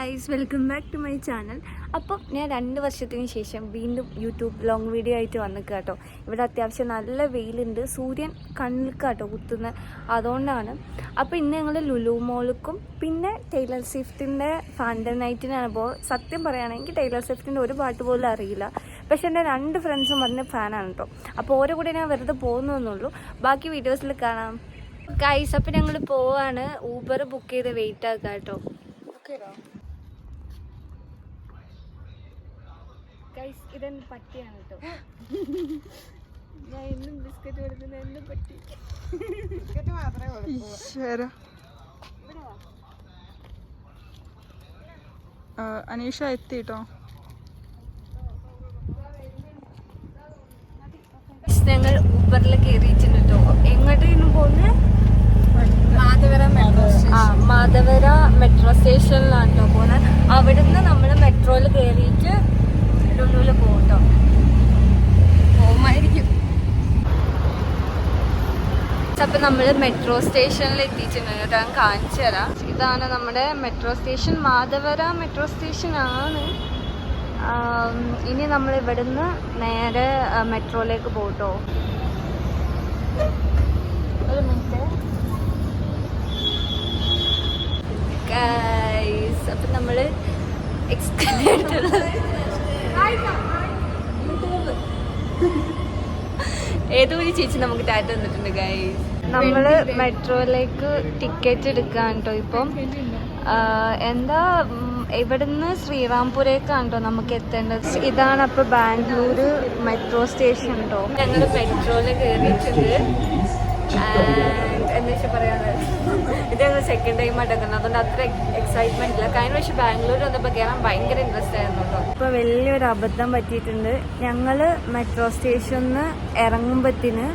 Guys welcome back to my channel അപ്പം ഞാൻ രണ്ട് വർഷത്തിന് ശേഷം വീണ്ടും യൂട്യൂബ് ലോങ് വീഡിയോ ആയിട്ട് വന്നിക്കുക കേട്ടോ ഇവിടെ അത്യാവശ്യം നല്ല വെയിലുണ്ട്. സൂര്യൻ കണ്ണിൽക്ക് കേട്ടോ കുത്തുന്ന അതുകൊണ്ടാണ്. അപ്പോൾ ഇന്ന് ഞങ്ങൾ ലുലു മോൾക്കും പിന്നെ ടൈലർ സ്വിഫ്റ്റിന്റെ ഫാൻഡർ നൈറ്റിനാണ് അപ്പോൾ സത്യം പറയുകയാണെങ്കിൽ ടൈലർ സ്വിഫ്റ്റിന്റെ ഒരു പാട്ട് പോലും അറിയില്ല. പക്ഷെ എന്റെ രണ്ട് ഫ്രണ്ട്സും പറഞ്ഞ ഫാനാണ് കേട്ടോ അപ്പോൾ ഓരോ കൂടെ ഞാൻ വെറുതെ പോകുന്നതെന്നുള്ളൂ. ബാക്കി വീഡിയോസിൽ കാണാം. ഗൈസ് അപ്പം ഞങ്ങൾ പോവാണ്. ഊബർ ബുക്ക് ചെയ്ത് വെയിറ്റ് ആക്കാം കേട്ടോ ഗൈസ് ഇതെന്ന് പട്ടിയാണ് കേട്ടോ ഞാൻ എന്നും ബിസ്ക്കറ്റ് കൊടുക്കുന്ന എന്റെ പട്ടി. മാത്രമേ ആ, അനീഷ എത്തിട്ടോ? ഞങ്ങൾ ഊബറിൽ കയറിയിട്ടുണ്ട് കേട്ടോ എങ്ങോട്ടേനും പോകുന്നത് മാധവര മെട്രോ ആ മാധവര മെട്രോ സ്റ്റേഷനിലാണ് കേട്ടോ പോകുന്നത് അവിടുന്ന് നമ്മൾ മെട്രോയിൽ കയറിയിട്ട് ലുലുവിൽ പോകും കേട്ടോ പോകുമായിരിക്കും. അപ്പൊ നമ്മൾ മെട്രോ സ്റ്റേഷനിൽ എത്തിച്ചിട്ടുണ്ട് ഞാൻ കാണിച്ചു തരാം. ഇതാണ് നമ്മുടെ metro station Madhavara metro station ആം, ഇനി നമ്മൾ ഇവിടുന്ന് നേരെ മെട്രോയിലേക്ക് പോട്ടോ ഒരു മിനിറ്റ് അപ്പൊ നമ്മൾ എക്സ്കലേറ്റർ ഏതോ ഒരു ചേച്ചി നമുക്ക് ടാറ്റ തന്നിട്ടുണ്ട് ഗൈസ് നമ്മൾ മെട്രോയിലേക്ക് ടിക്കറ്റ് എടുക്കാൻ കേട്ടോ ഇപ്പം. എന്താ ഇവിടുന്ന് ശ്രീറാംപുരേക്കാണ് കേട്ടോ നമുക്ക് എത്തേണ്ടത്. ഇതാണ് അപ്പൊ ബാംഗ്ലൂര് മെട്രോ സ്റ്റേഷൻ കേട്ടോ ഞങ്ങൾ മെട്രോയിൽ കയറിയിട്ടുണ്ട് എന്താ വെച്ചാൽ പറയാനുള്ളത് ഇത് സെക്കൻഡ് ടൈം ആയിട്ടൊക്കെ അതുകൊണ്ട് അത്ര എക്സൈറ്റ്മെന്റ് ഇല്ല. കഴിഞ്ഞ പക്ഷെ ബാംഗ്ലൂർ വന്നപ്പോൾ കയറാൻ ഭയങ്കര ഇൻട്രസ്റ്റ് ആയിരുന്നു കേട്ടോ. ഇപ്പൊ വലിയൊരു അബദ്ധം പറ്റിയിട്ടുണ്ട്. ഞങ്ങൾ മെട്രോ സ്റ്റേഷനിൽ നിന്ന് ഇറങ്ങുമ്പത്തിന്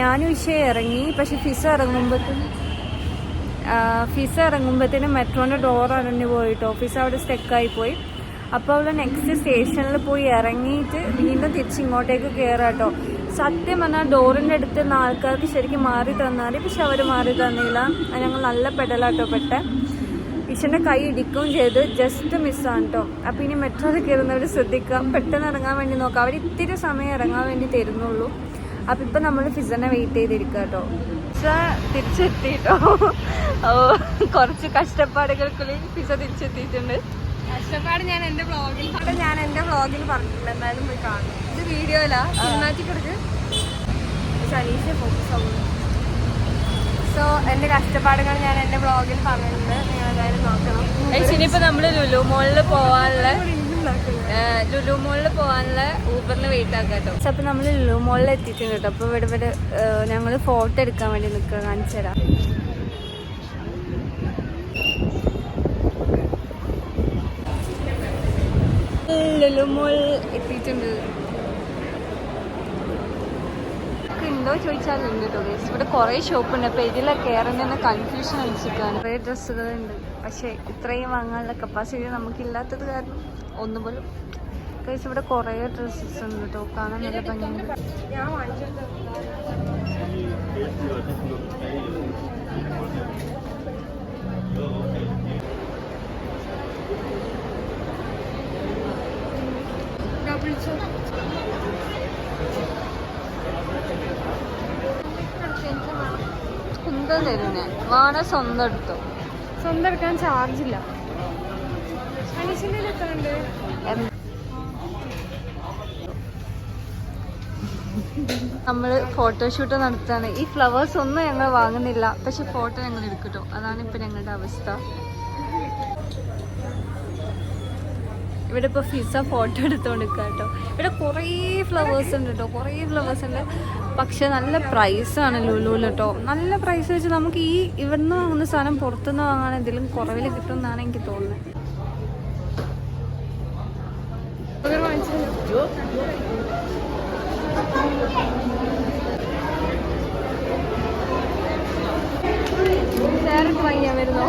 ഞാനും വിഷയം ഇറങ്ങി. പക്ഷെ ഫിസ ഇറങ്ങുമ്പത്തിന് ഫിസ ഇറങ്ങുമ്പത്തിന് മെട്രോന്റെ ഡോർ അടഞ്ഞു പോയിട്ടോ ഫിസ അവിടെ സ്റ്റെക്കായി പോയി. അപ്പോൾ അവൾ നെക്സ്റ്റ് സ്റ്റേഷനിൽ പോയി ഇറങ്ങിയിട്ട് വീണ്ടും തിരിച്ച് ഇങ്ങോട്ടേക്ക് കേട്ടോ സത്യം പറഞ്ഞാൽ ഡോറിന്റെ അടുത്ത് നിന്ന് ആൾക്കാർക്ക് ശരിക്കും മാറി തന്നാൽ പക്ഷെ അവർ മാറി തന്നില്ല. ഞങ്ങൾ നല്ല പെടലാട്ടോ പെട്ടെ. ഈശ്വരന്റെ കൈ ഇടിക്കുകയും ചെയ്ത് ജസ്റ്റ് മിസ്സാണ് കേട്ടോ അപ്പോൾ ഇനി മെട്രോയിൽ കയറുന്നവർ ശ്രദ്ധിക്കുക. പെട്ടെന്ന് ഇറങ്ങാൻ വേണ്ടി നോക്കുക. അവർ ഇത്തിരി സമയം ഇറങ്ങാൻ വേണ്ടി തരുന്നുള്ളൂ. അപ്പം ഇപ്പം നമ്മൾ ഫിസനെ വെയിറ്റ് ചെയ്തിരിക്കുക കേട്ടോ ഫിസ തിരിച്ചെത്തി കേട്ടോ ഓ കുറച്ച് കഷ്ടപ്പാടുകൾക്കുള്ളിൽ ഫിസ തിരിച്ചെത്തിയിട്ടുണ്ട്. കഷ്ടപ്പാട് ഞാൻ എന്റെ ബ്ലോഗിൽ പറഞ്ഞിട്ടുണ്ട് ഞാൻ എന്റെ വ്ളോഗിൽ പറഞ്ഞിട്ടില്ല എന്തായാലും പോയി കാണും ഇത് വീഡിയോ സിനിമാറ്റിക് എടുക്ക്. സനീഷ് ഫോക്കസ് ആവുന്നു. സോ എന്റെ കഷ്ടപ്പാടുകൾ ഞാൻ എന്റെ ബ്ലോഗിൽ പറഞ്ഞിട്ടുണ്ട്. നിങ്ങൾ എന്തായാലും നോക്കണം. ഇനിയിപ്പോൾ നമ്മൾ ലുലു മോളിൽ പോവാനുള്ള ലുലു മോളിൽ പോകാനുള്ള ഊബറിന് വെയിറ്റ് ആക്കാം കേട്ടോ. അപ്പോൾ നമ്മൾ ലുലു മോളിൽ എത്തിയിട്ടുണ്ട് കേട്ടോ. അപ്പോൾ ഇവിടെ ഇവിടെ ഞങ്ങൾ ഫോട്ടോ എടുക്കാൻ വേണ്ടി നിൽക്കുക കാണിച്ചു തരാം ലുലു മോൾ. എത്തിയിട്ടുണ്ട്. ഉണ്ടോ ചോദിച്ചാൽ ഉണ്ട് കേട്ടോ. ഇവിടെ കുറേ ഷോപ്പ് ഉണ്ട്. അപ്പോൾ ഇതിലൊക്കെ കയറുന്ന കൺഫ്യൂഷൻ അടിച്ചിരിക്കുകയാണ്. കുറേ ഡ്രസ്സുകളുണ്ട്. പക്ഷേ ഇത്രയും വാങ്ങാനുള്ള കപ്പാസിറ്റി നമുക്കില്ലാത്തത് കാരണം ഒന്നും പോലും ഗൈസ് ഇവിടെ കുറേ ഡ്രസ്സസ് ഉണ്ട് കേട്ടോ. കാണാൻ നല്ല ഭംഗിയുണ്ട്. തരുന്നേ? വേണേ സ്വന്തം എടുത്തു? സ്വന്തം എടുക്കാൻ ചാർജ് ഇല്ല. നമ്മൾ ഫോട്ടോഷൂട്ട് നടത്താണ്. ഈ ഫ്ലവേഴ്സ് ഒന്നും ഞങ്ങൾ വാങ്ങുന്നില്ല. പക്ഷെ ഫോട്ടോ ഞങ്ങൾ എടുക്കട്ടോ. അതാണ് ഇപ്പൊ ഞങ്ങളുടെ അവസ്ഥ. ഇവിടെ ഇപ്പോൾ ഫിസ ഫോട്ടോ എടുത്തുകൊണ്ട് നിൽക്കുക കേട്ടോ ഇവിടെ കുറേ ഫ്ലവേഴ്സ് ഉണ്ട് കേട്ടോ കുറേ ഫ്ലവേഴ്സ് ഉണ്ട്. പക്ഷേ നല്ല പ്രൈസാണ് ലുലുവിൽ കേട്ടോ നല്ല പ്രൈസ് വെച്ച് നമുക്ക് ഈ ഇവിടുന്ന് വാങ്ങുന്ന സാധനം പുറത്തുനിന്ന് വാങ്ങാൻ എന്തെങ്കിലും കുറവിൽ കിട്ടുമെന്നാണ് എനിക്ക് തോന്നുന്നത്. വാങ്ങിയാൽ വരുന്നോ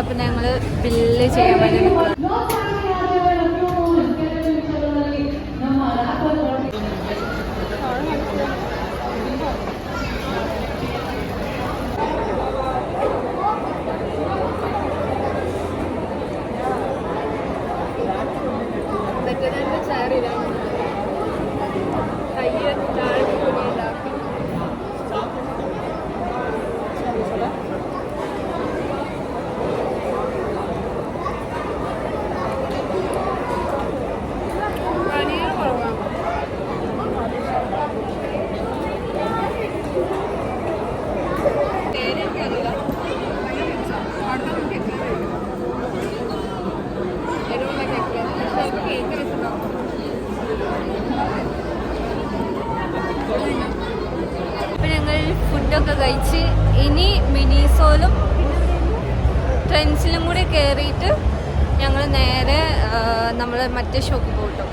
അപ്പൊ ബില്ല് ചെയ്യാൻ വേണ്ടി നിൽക്കുക ഫുഡൊക്കെ കഴിച്ച് ഇനി മിനിസോലും ട്രെൻസിലും കൂടി കയറിയിട്ട് ഞങ്ങൾ നേരെ നമ്മൾ മറ്റേ ഷോക്ക് പോട്ടു